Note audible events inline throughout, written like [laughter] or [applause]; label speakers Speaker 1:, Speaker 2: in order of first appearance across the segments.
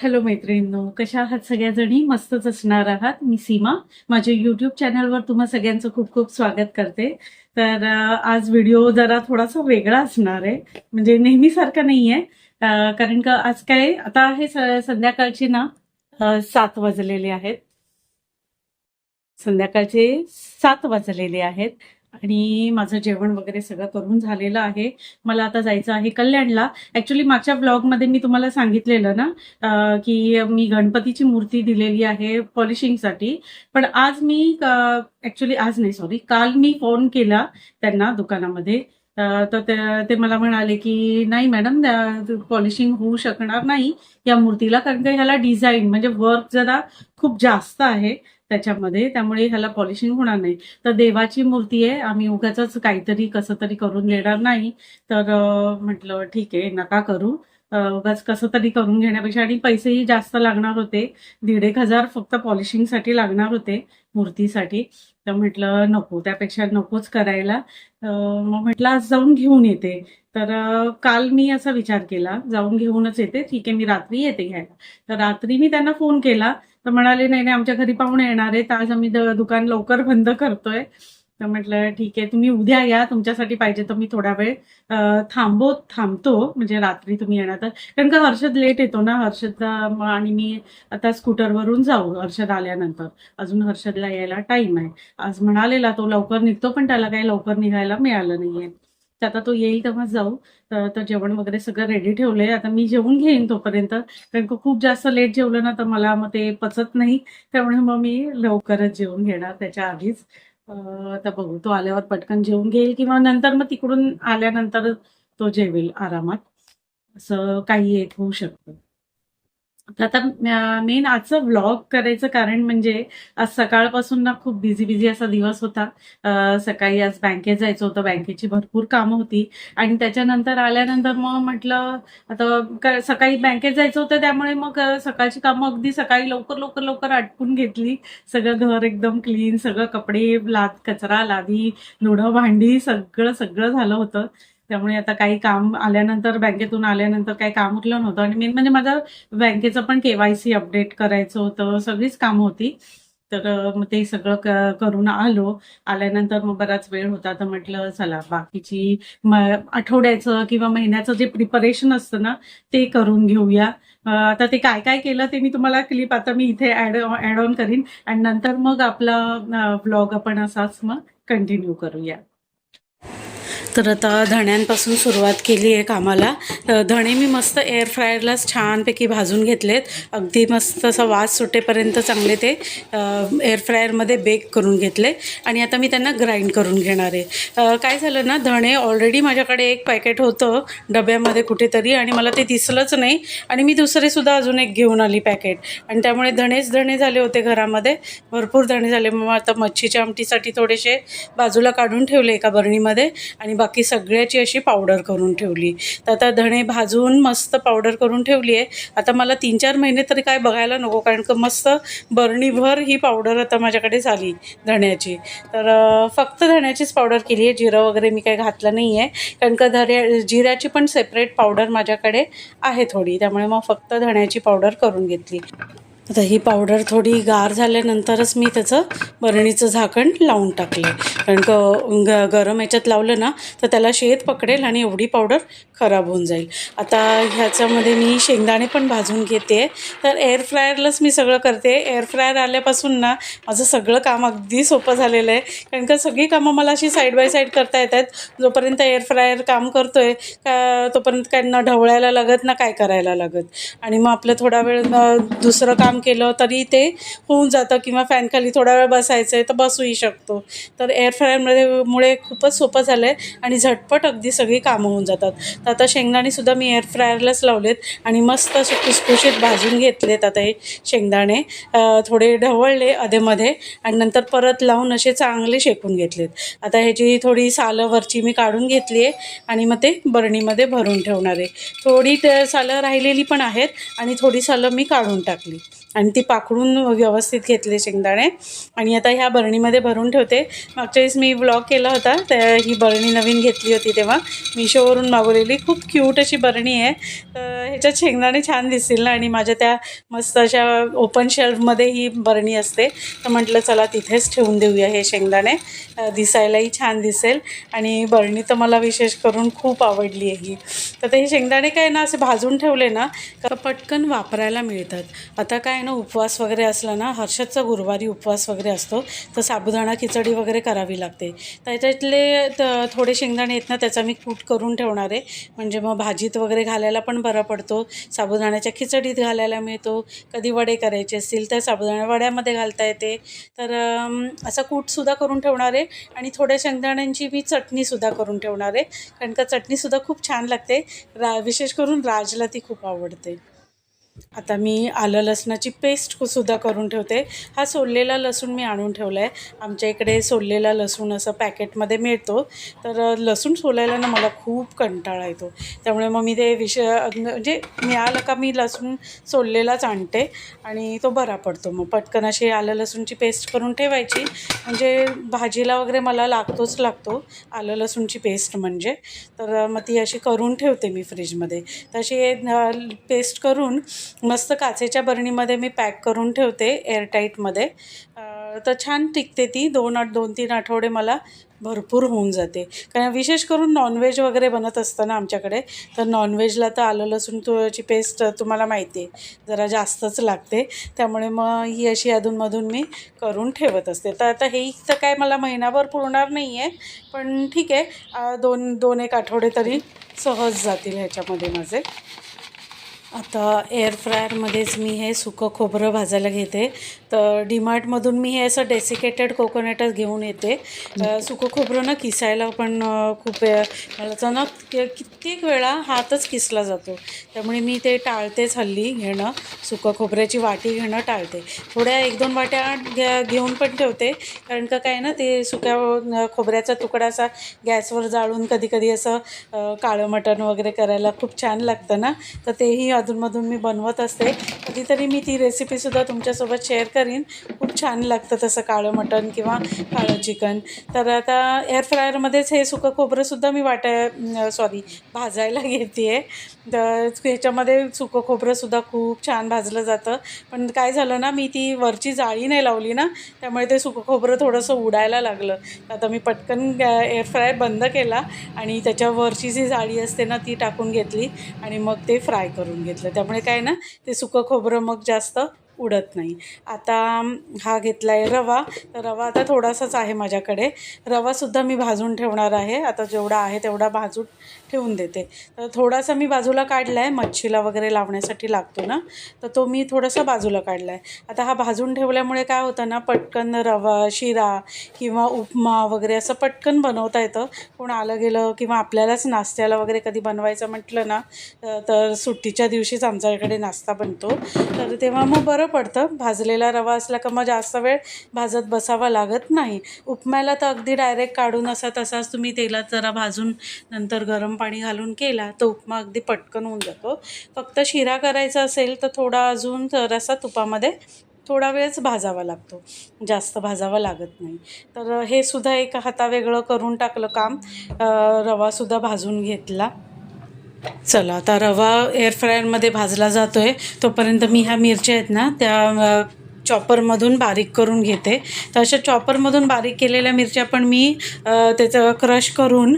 Speaker 1: Hello मैत्रिणींनो कशा आहात सगळ्याजणी? मस्तच असणार आहात मी सीमा. माझ्या युट्यूब चॅनलवर तुम्हा सगळ्यांचं खूप खूप स्वागत करते. तर आज व्हिडिओ जरा थोडासा वेगळा असणार आहे. म्हणजे नेहमीसारखा नाही आहे कारण का आज काय आता आहे संध्याकाळचे संध्याकाळची ना सात वाजलेले आहेत. संध्याकाळचे सात वाजलेले आहेत. आणि माझं जेवण वगैरे सगळं करून झालेलं आहे. मला आता जायचं आहे कल्याणला. ऍक्च्युली मागच्या ब्लॉगमध्ये मी तुम्हाला सांगितलेलं ना की मी गणपतीची मूर्ती दिलेली आहे पॉलिशिंगसाठी पण आज मी ऍक्च्युली आज नाही सॉरी काल मी फोन केला त्यांना दुकानामध्ये. तर ते- ते मला म्हणाले की नाही मॅडम पॉलिशिंग होऊ शकणार नाही या मूर्तीला कारण का ह्याला डिझाईन म्हणजे वर्क जरा खूप जास्त आहे. त्याच्यामध्ये त्यामुळे ह्याला पॉलिशिंग होणार नाही. तर देवाची मूर्ती आहे आम्ही उगाच काहीतरी कसं तरी करून घेणार नाही. तर म्हटलं ठीक आहे नका करू. उगाच कसं तरी करून घेण्यापेक्षा आणि पैसेही जास्त लागणार होते. दीड एक हजार फक्त पॉलिशिंगसाठी लागणार होते मूर्तीसाठी. तर म्हटलं नको त्यापेक्षा नकोच करायला. मग म्हटलं आज जाऊन घेऊन येते. तर काल मी असा विचार केला जाऊन घेऊनच येते. ठीक आहे मी रात्री येते घ्यायला. तर रात्री मी त्यांना फोन केला तर म्हणाले नाही नाही आमच्या घरी पाहुणे येणार आहेत. आज आम्ही दुकान लवकर बंद करतोय. तर म्हटलं ठीक आहे तुम्ही उद्या या तुमच्यासाठी पाहिजे तर मी थोडा वेळ थांबो थांबतो म्हणजे रात्री तुम्ही येणार तर. कारण का हर्षद लेट येतो ना हर्षद आणि मी आता स्कूटरवरून जाऊ हर्षद आल्यानंतर. अजून हर्षदला यायला टाइम आहे. आज म्हणालेला तो लवकर निघतो पण त्याला काही लवकर निघायला मिळालं नाहीये. तर आता तो येईल तेव्हा जाऊ. तर जेवण वगैरे सगळं रेडी ठेवलंय. आता मी जेवून घेईन तोपर्यंत. कारण खूप जास्त लेट जेवलं ना तर मला मग ते पचत नाही. त्यामुळे मग मी लवकरच जेवून घेणार त्याच्या आधीच. तर आता बघू तो आल्यावर पटकन जेवून घेईल किंवा नंतर मग तिकडून आल्यानंतर तो जेवेल आरामात. असं काही एक होऊ शकतं. आता मेन आजचं व्लॉग करायचं कारण म्हणजे आज सकाळपासून ना खूप बिझी बिझी असा दिवस होता. सकाळी आज बँकेत जायचं होतं. बँकेची भरपूर कामं होती. आणि त्याच्यानंतर आल्यानंतर मग म्हटलं आता सकाळी बँकेत जायचं होतं. त्यामुळे मग सकाळची कामं अगदी सकाळी लवकर लवकर लवकर आटपून घेतली. सगळं घर एकदम क्लीन सगळं कपडे लाद कचरा लादी लुडं भांडी सगळं सगळं झालं होतं. त्यामुळे आता काही काम आल्यानंतर बँकेतून आल्यानंतर काही काम उरलं नव्हतं. आणि मेन म्हणजे माझं बँकेचं पण केवायसी अपडेट करायचं होतं सगळीच काम होती. तर मग ते सगळं करून आलो. आल्यानंतर मग बराच वेळ होता. तर म्हटलं चला बाकीची आठवड्याचं किंवा महिन्याचं जे प्रिपरेशन असतं ना ते करून घेऊया. आता ते काय काय केलं ते मी तुम्हाला क्लिप आता मी इथे ऍड ऍड ऑन करीन. आणि नंतर मग आपला ब्लॉग आपण असाच मग कंटिन्यू करूया. तर आता धण्यांपासून सुरुवात केली आहे कामाला. तर धणे मी मस्त एअर फ्रायरलाच छानपैकी भाजून घेतलेत. अगदी मस्त असा वास सुटेपर्यंत चांगले ते एअर फ्रायरमध्ये बेक करून घेतले. आणि आता मी त्यांना ग्राइंड करून घेणार आहे. काय झालं ना धणे ऑलरेडी माझ्याकडे एक पॅकेट होतं डब्यामध्ये कुठेतरी आणि मला ते दिसलंच नाही. आणि मी दुसरेसुद्धा अजून एक घेऊन आली पॅकेट आणि त्यामुळे धणेच धणे झाले होते घरामध्ये. भरपूर धणे झाले. मग आता मच्छीच्या आमटीसाठी थोडेसे बाजूला काढून ठेवले एका बरणीमध्ये. आणि बाकी सगळ्याची अशी पावडर करून ठेवली. तर आता धणे भाजून मस्त पावडर करून ठेवली आहे. आता मला तीन चार महिने तरी काय बघायला नको कारण का मस्त बरणीभर ही पावडर आता माझ्याकडे झाली धण्याची. तर फक्त धण्याचीच पावडर केली आहे. जिरं वगैरे मी काही घातलं नाही आहे. कारण का धऱ्या जिऱ्याची पण सेपरेट पावडर माझ्याकडे आहे थोडी. त्यामुळे मग फक्त धण्याची पावडर करून घेतली. आता ही पावडर थोडी गार झाल्यानंतरच मी त्याचं बरणीचं झाकण लावून टाकलं कारण का ग गरम याच्यात लावलं ना तर त्याला शेत पकडेल आणि एवढी पावडर खराब होऊन जाईल. आता ह्याच्यामध्ये मी शेंगदाणे पण भाजून घेते. तर एअर फ्रायरलाच मी सगळं करते. एअर फ्रायर आल्यापासून ना माझं सगळं काम अगदी सोपं झालेलं आहे. कारण का सगळी कामं मला अशी साईड बाय साईड करता येत आहेत जोपर्यंत एअर फ्रायर काम आहे का तोपर्यंत काय ना ढवळायला लागत ना काय करायला लागत. आणि मग आपलं थोडा वेळ दुसरं काम केलं तरी ते होऊन जातं किंवा फॅनखाली थोडा वेळ बसायचं आहे तर बसूही शकतो. तर एअर फ्रायरमध्ये मुळे खूपच सोपं झालं आहे आणि झटपट अगदी सगळी कामं होऊन जातात. तर आता शेंगदाणेसुद्धा मी एअर फ्रायरलाच लावलेत आणि मस्त असे खुसखुशीत भाजून घेतलेत आता हे शेंगदाणे. थोडे ढवळले अधेमध्ये आणि नंतर परत लावून असे चांगले शेकून घेतलेत. आता ह्याची थोडी सालं वरची मी काढून घेतली आहे आणि मग ते बरणीमध्ये भरून ठेवणार आहे. थोडी ते सालं राहिलेली पण आहेत आणि थोडी सालं मी काढून टाकली. आणि ती पाखडून व्यवस्थित घेतले शेंगदाणे. आणि आता ह्या बरणीमध्ये भरून ठेवते. मागच्या वेळेस मी ब्लॉग केला होता त्या ही बरणी नवीन घेतली होती तेव्हा. मिशोवरून मागवलेली. खूप क्यूट अशी बरणी आहे. तर ह्याच्यात शेंगदाणे छान दिसतील ना? आणि माझ्या त्या मस्त अशा ओपन शेल्फमध्ये ही बरणी असते. तर म्हटलं चला तिथेच ठेवून देऊया हे शेंगदाणे. दिसायलाही छान दिसेल. आणि बरणी तर मला विशेष करून खूप आवडली आहे ही. तर ते हे शेंगदाणे काय ना असे भाजून ठेवले ना का पटकन वापरायला मिळतात. आता काय ना उपवास वगैरे असला ना हर्षदचा गुरुवारी उपवास वगैरे असतो तर साबुदाणा खिचडी वगैरे करावी लागते. त्याच्यातले थोडे शेंगदाणे आहेत ना त्याचा मी कूट करून ठेवणार आहे. म्हणजे मग भाजीत वगैरे घालायला पण बरा पडतो. साबुदाण्याच्या खिचडीत घालायला मिळतो. कधी वडे करायचे असतील तर साबुदाणा वड्यामध्ये घालता येते. तर असा कूटसुद्धा करून ठेवणार आहे. आणि थोड्या शेंगदाण्यांची मी चटणीसुद्धा करून ठेवणार आहे. कारण का चटणीसुद्धा खूप छान लागते. रा विशेष करून राजला ती खूप आवडते. आता मी आलं लसणाची पेस्ट सुद्धा करून ठेवते. हा सोललेला लसूण मी आणून ठेवला आहे आमच्या इकडे सोललेला लसूण असं पॅकेटमध्ये मिळतो. तर लसूण सोलायला ना मला खूप कंटाळा येतो. त्यामुळे मग मी ते विषय म्हणजे मिळालं का मी लसूण सोललेलाच आणते आणि तो बरा पडतो. मग पटकन अशी आलं लसूणची पेस्ट करून ठेवायची. म्हणजे भाजीला वगैरे मला लागतोच लागतो. आलं लसूणची पेस्ट म्हणजे. तर मग ती अशी करून ठेवते मी फ्रीजमध्ये तशी पेस्ट करून मस्त काचेच्या बरणीमध्ये मी पॅक करून ठेवते एअरटाईटमध्ये. तर छान टिकते ती. दोन आठ दोन तीन आठवडे मला भरपूर होऊन जाते. कारण विशेष करून नॉनव्हेज वगैरे बनत असतं ना आमच्याकडे तर नॉनव्हेजला तर आलं लसूण तुची पेस्ट तुम्हाला माहिती आहे जरा जास्तच लागते. त्यामुळे मग ही अशी अधूनमधून मी करून ठेवत असते. तर आता हे तर काय मला महिनाभर पुरणार नाही आहे पण ठीक आहे. दोन दोन एक आठवडे तरी सहज जातील ह्याच्यामध्ये माझे. आता एअर फ्रायरमध्येच मी हे सुकं खोबरं भाजायला घेते. तर डीमार्टमधून मी हे असं डेसिकेटेड कोकोनटच घेऊन येते. सुकं खोबरं ना किसायला पण खूप मला ना कित्येक वेळा हातच किसला जातो. त्यामुळे मी ते टाळतेच हल्ली घेणं. सुकं खोबऱ्याची वाटी घेणं टाळते. थोड्या एक दोन वाट्या घ्या घेऊन पण ठेवते. कारण का काय ना ते सुक्या खोबऱ्याचा तुकडा असा गॅसवर जाळून कधी कधी असं काळं मटण वगैरे करायला खूप छान लागतं ना. तर तेही अधूनमधून मी बनवत असते. कधीतरी मी ती रेसिपीसुद्धा तुमच्यासोबत शेअर करीन. खूप छान लागतं तसं काळं मटण किंवा काळं चिकन तर आता एअर फ्रायरमध्येच हे सुकं खोबरंसुद्धा मी वाटाय सॉरी भाजायला घेते आहे तर ह्याच्यामध्ये सुकं खोबरंसुद्धा खूप छान भाजलं जातं. पण काय झालं ना मी ती वरची जाळी नाही लावली ना त्यामुळे ते सुकं खोबरं थोडंसं उडायला लागलं. तर आता मी पटकन एअर फ्राय बंद केला आणि त्याच्यावरची जी जाळी असते ना ती टाकून घेतली आणि मग ते फ्राय करून घेतलं. त्यामुळे काय ना ते सुकं खोबरं मग जास्त उडत नाही. आता हा घेतला आहे रवा. तर रवा आता थोडासाच आहे माझ्याकडे. रवासुद्धा मी भाजून ठेवणार आहे. आता जेवढा आहे तेवढा भाजून ठेवून देते. तर थोडासा मी बाजूला काढला आहे मच्छीला वगैरे लावण्यासाठी लागतो ना. तर तो मी थोडासा बाजूला काढला आहे आता हा भाजून ठेवल्यामुळे काय होतं ना पटकन रवा शिरा किंवा उपमा वगैरे असं पटकन बनवता येतं. कोण आलं गेलं किंवा आपल्यालाच नाश्त्याला वगैरे कधी बनवायचं म्हटलं ना तर सुट्टीच्या दिवशीच आमच्याकडे नाश्ता बनतो. तर तेव्हा मग बरं पडतं. भाजलेला रवा असला का मग जास्त वेळ भाजत बसावा लागत नाही. उपम्याला तर अगदी डायरेक्ट काढून असा तसाच तुम्ही तेलात जरा भाजून नंतर गरम पाणी घालून केला तर उपमा अगदी पटकन होऊन जातो. फक्त शिरा करायचा असेल तर थोडा अजून जरासा तुपामध्ये थोडा वेळच भाजावा लागतो. जास्त भाजावा लागत नाही. तर हे सुद्धा एक हातावेगळं करून टाकलं काम. रवासुद्धा भाजून घेतला. चला आता रवा एअर फ्रायरमध्ये भाजला जातो आहे तोपर्यंत मी ह्या मिरच्या आहेत ना त्या चॉपरमधून बारीक करून घेते. तर अशा चॉपरमधून बारीक केलेल्या मिरच्या पण मी त्याचं क्रश करून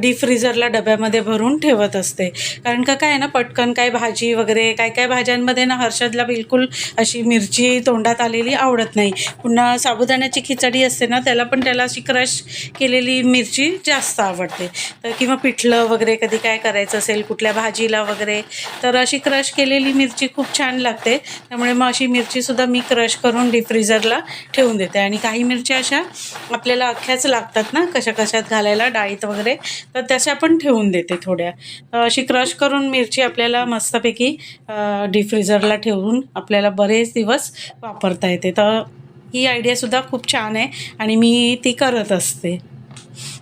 Speaker 1: डीप फ्रीजरला डब्यामध्ये भरून ठेवत असते. कारण का काय आहे ना पटकन काय भाजी वगैरे काय काय भाज्यांमध्ये ना हर्षदला बिलकुल अशी मिरची तोंडात आलेली आवडत नाही. पुन्हा साबुदाण्याची खिचडी असते ना त्याला पण त्याला अशी क्रश केलेली मिरची जास्त आवडते. तर किंवा पिठलं वगैरे कधी काय करायचं असेल कुठल्या भाजीला वगैरे तर अशी क्रश केलेली मिरची खूप छान लागते. त्यामुळे मग अशी मिरचीसुद्धा मी क्रश करून डीप फ्रीजरला ठेवून देते. आणि काही मिरच्या अशा आपल्याला अख्ख्याच लागतात ना कशा कशात घालायला डाळीत वगैरे तर तशा पण ठेवून देते थोड्या. तर अशी क्रश करून मिरची आपल्याला मस्तपैकी डीप फ्रीजरला ठेवून आपल्याला बरेच दिवस वापरता येते. तर ही आयडियासुद्धा खूप छान आहे आणि मी ती करत असते.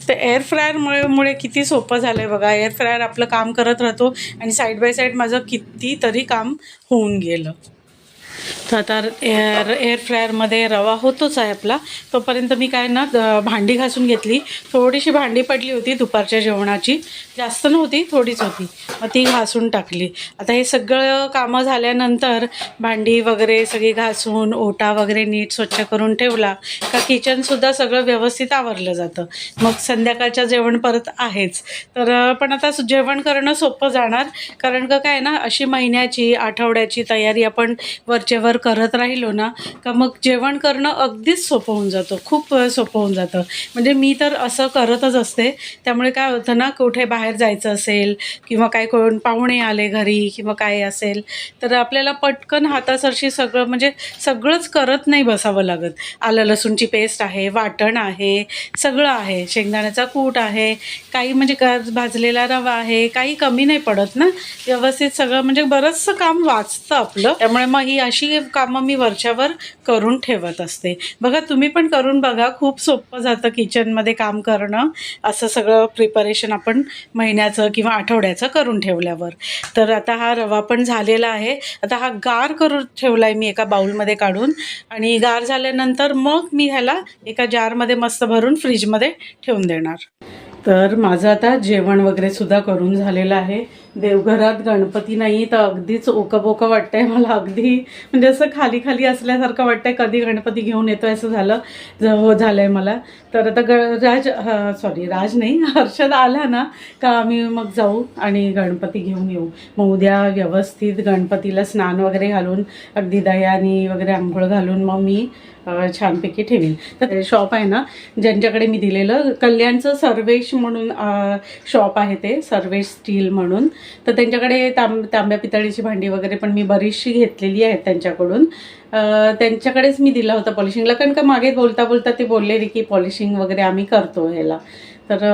Speaker 1: तर एअर फ्रायरमुळे मुळे किती सोपं झालं आहे बघा. एअर फ्रायर आपलं काम करत राहतो आणि साईड बाय साईड माझं कितीतरी काम होऊन गेलं. तर आता एअर एअर फ्रायरमध्ये रवा होतोच आहे आपला. तोपर्यंत मी काय ना भांडी घासून घेतली. थोडीशी भांडी पडली होती दुपारच्या जेवणाची. जास्त नव्हती थोडीच होती. मग ती घासून टाकली. आता हे सगळं कामं झाल्यानंतर भांडी वगैरे सगळी घासून ओटा वगैरे नीट स्वच्छ करून ठेवला का किचनसुद्धा सगळं व्यवस्थित आवरलं जातं. मग संध्याकाळच्या जेवण परत आहेच. तर पण आता जेवण करणं सोपं जाणार. कारण का काय ना अशी महिन्याची आठवड्याची तयारी आपण वरचेवर करत राहिलो ना का मग जेवण करणं अगदीच सोपं होऊन जातं. खूप सोपं होऊन जातं. म्हणजे मी तर असं करतच असते. त्यामुळे काय होतं ना कुठे बाहेर बाहेर जायचं असेल किंवा काय कोण पाहुणे आले घरी किंवा काय असेल तर आपल्याला पटकन हातासरशी सगळं म्हणजे सगळंच करत नाही बसावं लागत. आलं लसूणची पेस्ट आहे वाटण आहे सगळं आहे. शेंगदाण्याचा कूट आहे काही म्हणजे का भाजलेला रवा आहे काही कमी नाही पडत ना. व्यवस्थित सगळं म्हणजे बरंचसं काम वाचतं आपलं. त्यामुळे मग ही अशी कामं मी वरच्यावर करून ठेवत असते. बघा तुम्ही पण करून बघा. खूप सोपं जातं किचनमध्ये काम करणं. असं सगळं प्रिपरेशन आपण महिन्याचं किंवा आठवड्याचं करून ठेवल्यावर. तर आता हा रवा पण झालेला आहे. आता हा गार करून ठेवला आहे मी एका बाऊलमध्ये काढून. आणि गार झाल्यानंतर मग मी ह्याला एका जारमध्ये मस्त भरून फ्रीजमध्ये ठेवून देणार. तर माझं आता जेवण वगैरे सुद्धा करून झालेलं आहे. देवघरात गणपती नाही तर अगदीच ओकबोकं वाटतंय मला अगदी. म्हणजे असं खाली खाली असल्यासारखं वाटतंय कधी गणपती घेऊन येतोय असं झालं ज- हो झालंय मला. तर आता ग राज सॉरी राज नाही [laughs] हर्षद आला ना का आम्ही मग जाऊ आणि गणपती घेऊन येऊ. मग उद्या व्यवस्थित गणपतीला स्नान वगैरे घालून अगदी दयानी वगैरे आंघोळ घालून मग मी छानपैकी ठेवीन. तर शॉप आहे ना ज्यांच्याकडे मी दिलेलं कल्याणचं सर्वेश म्हणून शॉप आहे ते सर्वेश स्टील म्हणून. तर त्यांच्याकडे तांब तांब्या पितळीची भांडी वगैरे पण मी बरीचशी घेतलेली आहेत त्यांच्याकडून. त्यांच्याकडेच मी दिला होता पॉलिशिंगला कारण का मागे बोलता बोलता ते बोललेले की पॉलिशिंग वगैरे आम्ही करतो ह्याला. तर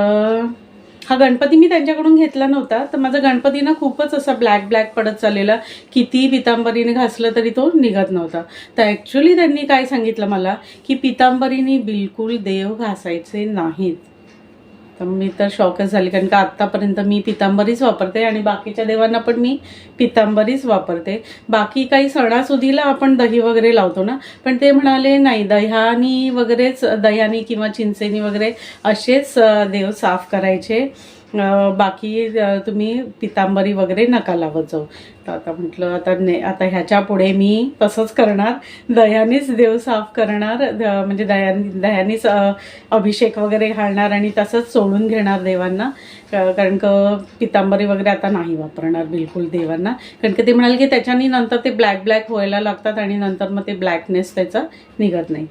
Speaker 1: हा गणपती मी त्यांच्याकडून घेतला नव्हता तर माझा गणपती ना खूपच असा ब्लॅक ब्लॅक पडत चाललेला. किती पितांबरीने घासलं तरी तो निघत नव्हता. तर ॲक्च्युली त्यांनी काय सांगितलं मला की पितांबरीने बिलकुल देव घासायचे नाहीत. तर मी तर शॉकच झाली कारण का आत्तापर्यंत मी पितांबरीच वापरते आणि बाकीच्या देवांना पण मी पितांबरीच वापरते. बाकी काही सणासुदीला आपण दही वगैरे लावतो ना पण ते म्हणाले नाही दह्यानी वगैरेच दह्यानी किंवा चिंचेनी वगैरे असेच देव साफ करायचे. बाकी तुम्ही पितांबरी वगैरे नका लावत जाऊ. तर आता म्हटलं आता ने आता ह्याच्या पुढे मी तसंच करणार. दह्यानेच देव साफ करणार. द- म्हणजे दह्या दह्यानेच अभिषेक वगैरे घालणार आणि तसंच सोडून घेणार देवांना. कारण का पितांबरी वगैरे आता नाही वापरणार बिलकुल देवांना. कारण की ते म्हणाले की त्याच्यानी नंतर ते ब्लॅक ब्लॅक व्हायला लागतात आणि नंतर मग ते ब्लॅकनेस त्याचा निघत नाही.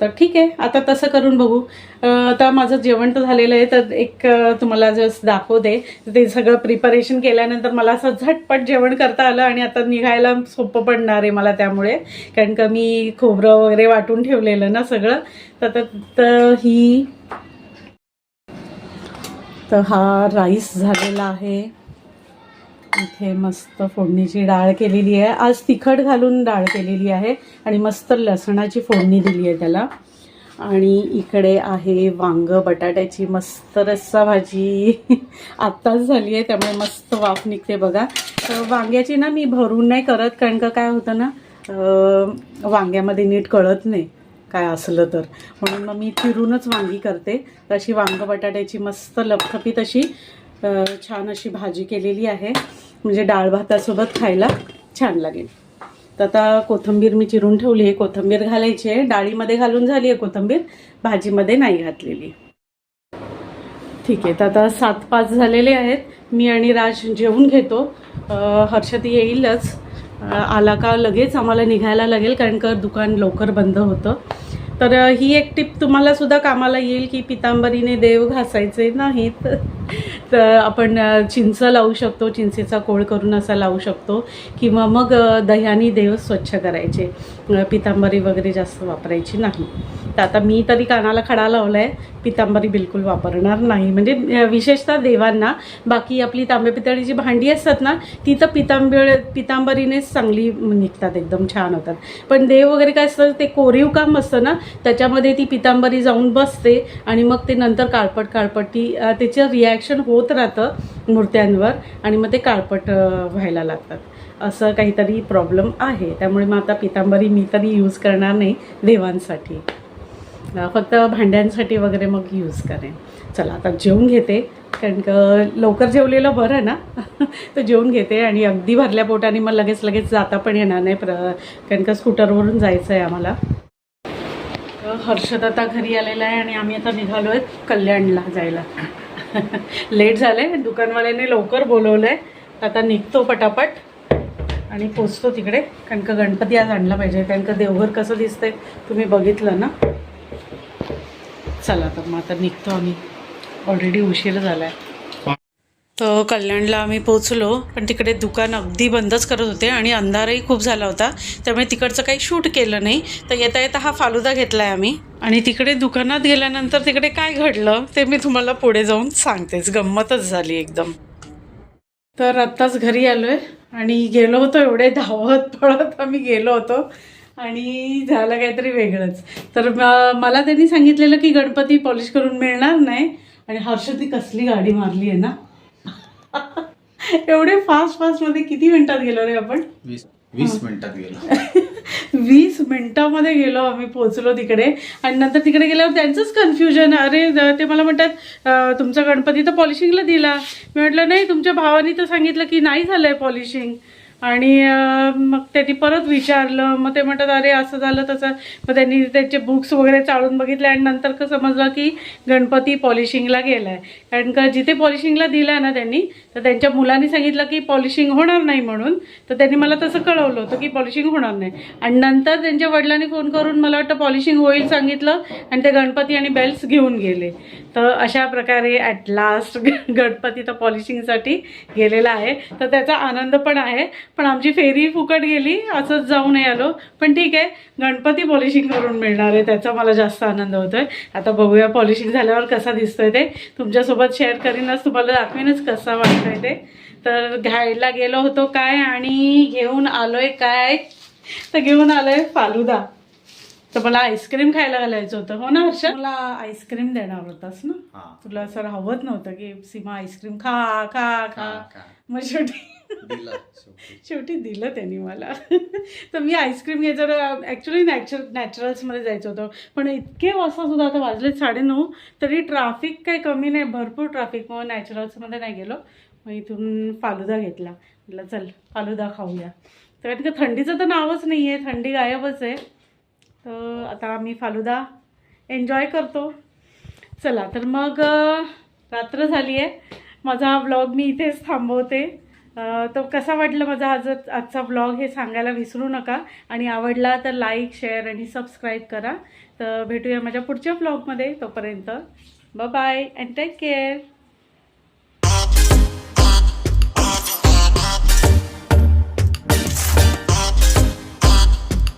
Speaker 1: तर ठीक आहे आता तसं करून बघू. आता माझं जेवण तर झालेलं आहे तर एक तुम्हाला जस्ट दाखव दे. ते सगळं प्रिपरेशन केल्यानंतर मला असं झटपट जेवण करता आलं आणि आता निघायला सोपं पडणार आहे मला त्यामुळे. कारण का मी खोबरं वगैरे वाटून ठेवलेलं ना सगळं. तर- तर ही तर हा राईस झालेला आहे. इथे मस्त फोडणीची डाळ केलेली आहे. आज तिखट घालून डाळ केलेली आहे आणि मस्त लसणाची फोडणी दिली आहे त्याला. आणि इकडे आहे वांग बटाट्याची मस्त रस्सा भाजी. [laughs] आत्ताच झाली आहे त्यामुळे मस्त वाफ निघते बघा. तर वांग्याची ना मी भरून नाही करत कारण का काय होतं ना वांग्यामध्ये नीट कळत नाही काय असलं तर. म्हणून मग मी फिरूनच वांगी करते. तर वांग बटाट्याची मस्त लपखपी तशी. छान अशी भाजी केलेली आहे. म्हणजे डाळ भातासोबत खायला छान लागेल. तर आता कोथिंबीर मी चिरून ठेवली आहे. कोथिंबीर घालायची आहे. डाळीमध्ये घालून झाली आहे कोथिंबीर. भाजीमध्ये नाही घातलेली. ठीक आहे. तर आता सात पाच झालेले आहेत. मी आणि राज जेवून घेतो. हर्षद येईलच. आला का लगेच? आम्हाला निघायला लागेल कारण का दुकान लवकर बंद होतं. तर ही एक टिप तुम्हाला सुद्धा कामाला येईल की पितांबरीने देव घासायचे नाहीत. तर आपण चिंच लावू शकतो चिंचेचा कोळ करून असा लावू शकतो. किंवा मग दह्याने देव स्वच्छ करायचे. पितांबरी वगैरे जास्त वापरायची नाही. तर आता मी तरी कानाला खडा लावला आहे पितांबरी बिलकुल वापरणार नाही. म्हणजे विशेषतः देवांना बाकी आपली तांब्या पितळीची भांडी असतात ना ती तर पितांबर पितांबरीनेच चांगली निघतात एकदम छान होतात. पण देव वगैरे काय असतं ते कोरीव काम असतं ना त्याच्यामध्ये ती पितांबरी जाऊन बसते आणि मग ते नंतर काळपट काळपट ती त्याचं रिॲक्शन होत राहतं मूर्त्यांवर आणि मग ते काळपट व्हायला लागतात. असं काहीतरी प्रॉब्लेम आहे. त्यामुळे मग आता पितांबरी मी तरी यूज करणार नाही देवांसाठी. फक्त भांड्यांसाठी वगैरे मग यूज करेन. चला आता जेवून घेते. कारण का लवकर जेवलेलं बरं ना? [laughs] तर जेवून घेते आणि अगदी भरल्या पोटाने मग लगेच लगेच जाता पण येणार नाही. प्र कारण का स्कूटरवरून जायचं आहे आम्हाला हर्षद आता घरी आलेला आहे आणि आम्ही आता निघालो आहे कल्याणला जायला. [laughs] लेट झालं आहे दुकानवाल्याने लवकर बोलवलं आहे आता निघतो पटापट आणि पोचतो तिकडे. कारण का गणपती आज आणला पाहिजे. कारण का देवघर कसं दिसतंय तुम्ही बघितलं ना? चला तर मग आता निघतो आम्ही. ऑलरेडी उशीर झाला आहे तर कल्याणला आम्ही पोचलो पण तिकडे दुकान अगदी बंदच करत होते आणि अंधारही खूप झाला होता. त्यामुळे तिकडचं काही शूट केलं नाही. तर येता येता हा फालुदा घेतला आहे आम्ही. आणि तिकडे दुकानात गेल्यानंतर तिकडे काय घडलं ते मी तुम्हाला पुढे जाऊन सांगतेच. गंमतच झाली एकदम. तर आत्ताच घरी आलो आहे आणि गेलो होतो एवढे धावत पळत आम्ही गेलो होतो. आणि झालं काहीतरी वेगळंच. तर मला त्यांनी सांगितलेलं की गणपती पॉलिश करून मिळणार नाही. आणि हर्षदी कसली गाडी मारली आहे ना? एवढे फास्ट फास्टमध्ये किती मिनिटात गेलो रे आपण?
Speaker 2: वीस मिनिटात गेलो. [laughs]
Speaker 1: वीस मिनिटामध्ये गेलो आम्ही पोहोचलो तिकडे. आणि नंतर तिकडे गेल्यावर त्यांचंच कन्फ्युजन अरे ते मला म्हणतात "अं, तुमचा गणपती तर पॉलिशिंगला दिला. मी म्हटलं नाही तुमच्या भावानी तर सांगितलं की नाही झालं आहे पॉलिशिंग आणि मग त्यांनी परत विचारलं. मग ते म्हणतात अरे असं झालं तसं. मग त्यांनी त्यांचे बुक्स वगैरे चाळून बघितले आणि नंतर कसं समजलं की गणपती पॉलिशिंगला गेला आहे कारण का जिथे पॉलिशिंगला दिला ना त्यांनी तर त्यांच्या मुलांनी सांगितलं की पॉलिशिंग होणार नाही म्हणून. तर त्यांनी मला तसं कळवलं होतं की पॉलिशिंग होणार नाही. आणि नंतर त्यांच्या वडिलांनी फोन करून मला वाटतं पॉलिशिंग होईल सांगितलं आणि ते गणपती आणि बेल्स घेऊन गेले. तर अशा प्रकारे ॲट लास्ट [laughs] गणपती तर पॉलिशिंगसाठी गेलेला आहे. तर त्याचा आनंद पण आहे. पण आमची फेरी फुकट गेली असंच जाऊ नाही आलो. पण ठीक आहे गणपती पॉलिशिंग करून मिळणार आहे त्याचा मला जास्त आनंद होतोय. आता बघूया पॉलिशिंग झाल्यावर कसा दिसतोय ते. तुमच्यासोबत शेअर करीनच तुम्हाला दाखवीनच कसा वाटतोय ते. तर घ्यायला गेलो होतो काय आणि घेऊन आलोय काय? तर घेऊन आलोय फालुदा. तर मला आईस्क्रीम खायला घालायचं होतं. हो ना हर्ष? मला आईस्क्रीम देणार होतास ना? तुला असं हवत नव्हतं की सीमा आईस्क्रीम खा खा खा.
Speaker 2: खा, खा.
Speaker 1: मग शेवटी
Speaker 2: दिलं शेवटी.
Speaker 1: दिलं त्यांनी मला. तर मी आईस्क्रीम घ्यायचं ॲक्च्युली नॅचर नॅचरल्समध्ये जायचं होतं. पण इतके वाजता सुद्धा आता वाजले साडेनऊ तरी ट्राफिक काही कमी नाही. भरपूर ट्राफिक मग नॅचरल्समध्ये नाही गेलो. मग इथून फालुदा घेतला. म्हटलं चल फालुदा खाऊया. तर कारण का थंडीचं तर नावच नाही आहे थंडी गायबच आहे. तर आता आम्ही फालुदा एन्जॉय करतो. चला तर मग रात्र झाली आहे माझा हा ब्लॉग मी इथेच थांबवते. तो कसा वाटलं माझा आज आजचा ब्लॉग हे सांगायला विसरू नका. आणि आवडला तर लाईक शेअर आणि सबस्क्राईब करा. तर भेटूया माझ्या पुढच्या ब्लॉगमध्ये तोपर्यंत. Bye and take care